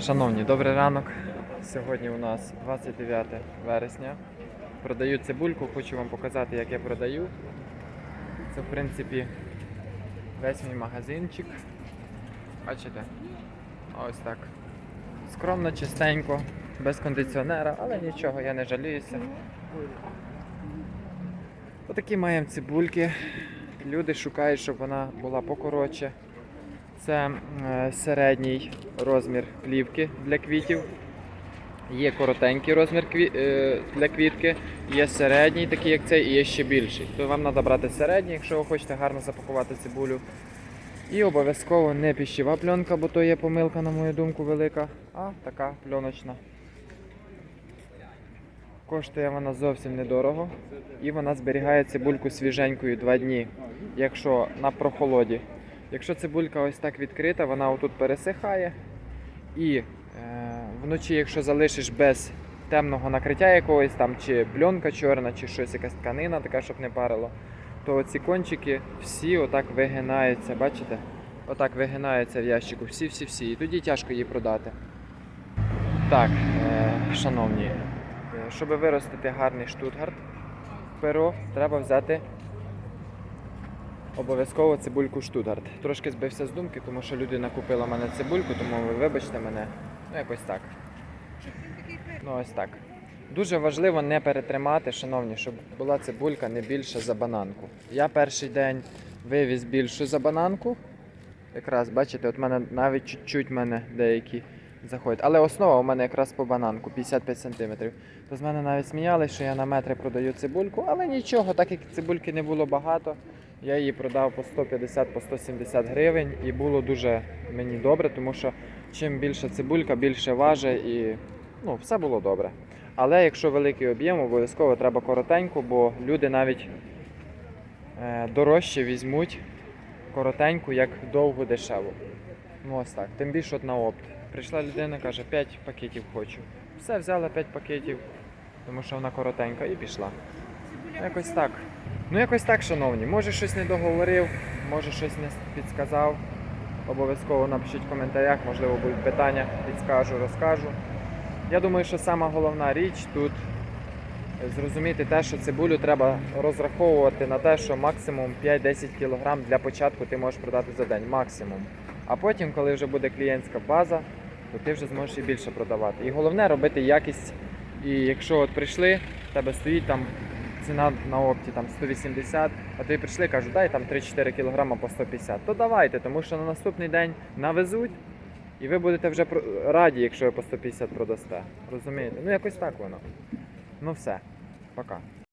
Шановні, добрий ранок. Сьогодні у нас 29 вересня. Продаю цибульку, хочу вам показати, як я продаю. Це, в принципі, весь мій магазинчик. Бачите? Ось так. Скромно, чистенько, без кондиціонера, але нічого, я не жаліюся. Отакі маємо цибульки. Люди шукають, щоб вона була покоротше. Це е, середній розмір плівки для квітів. Є коротенький розмір е, для квітки, є середній, такий як цей, і є ще більший. То вам треба брати середній, якщо ви хочете гарно запакувати цибулю. І обов'язково не піщева пленка, бо то є помилка, на мою думку, велика, а така пленочна. Коштує вона зовсім недорого. І вона зберігає цибульку свіженькою 2 дні, якщо на прохолоді. Якщо цибулька ось так відкрита, вона отут пересихає. І е, вночі, якщо залишиш без темного накриття якогось там, чи пленка чорна, чи щось, якась тканина, така, щоб не парило, то ці кончики всі отак вигинаються, бачите? Отак вигинаються в ящику, всі-всі-всі. І тоді тяжко її продати. Так, е, шановні, е, щоб виростити гарний штутгарт, перо треба взяти обов'язково цибульку штутгарт. Трошки збився з думки, тому що людина купила мене цибульку, тому ви вибачте мене. Ну, якось так. Ну, ось так. Дуже важливо не перетримати, шановні, щоб була цибулька не більша за бананку. Я перший день вивіз більшу за бананку. Якраз, бачите, от мене навіть чуть-чуть мене деякі заходять. Але основа у мене якраз по бананку 55 см. То з мене навіть сміялись, що я на метри продаю цибульку, але нічого, так як цибульки не було багато, я її продав по 150 по 170 гривень і було дуже мені добре, тому що чим більше цибулька, більше важить і ну, все було добре. Але якщо великий об'єм, обов'язково треба коротенько, бо люди навіть е, дорожче візьмуть коротеньку, як довгу дешеву. Ну ось так. Тим більше от на опт. Прийшла людина, каже, 5 пакетів хочу. Все, взяла 5 пакетів, тому що вона коротенька, і пішла. Якось так. Ну, якось так, шановні. Може щось не договорив, може щось не підсказав. Обов'язково напишіть в коментарях, можливо, будуть питання, підскажу, розкажу. Я думаю, що сама головна річ тут зрозуміти те, що цибулю треба розраховувати на те, що максимум 5-10 кг для початку ти можеш продати за день. Максимум. А потім, коли вже буде клієнтська база, то ти вже зможеш і більше продавати. І головне робити якість. І якщо от прийшли, тебе стоїть там ціна на опті там 180, а ти прийшли, кажуть, дай там 3-4 кг по 150, то давайте, тому що на наступний день навезуть, і ви будете вже раді, якщо ви по 150 продасте. Розумієте? Ну якось так воно. Ну все, пока.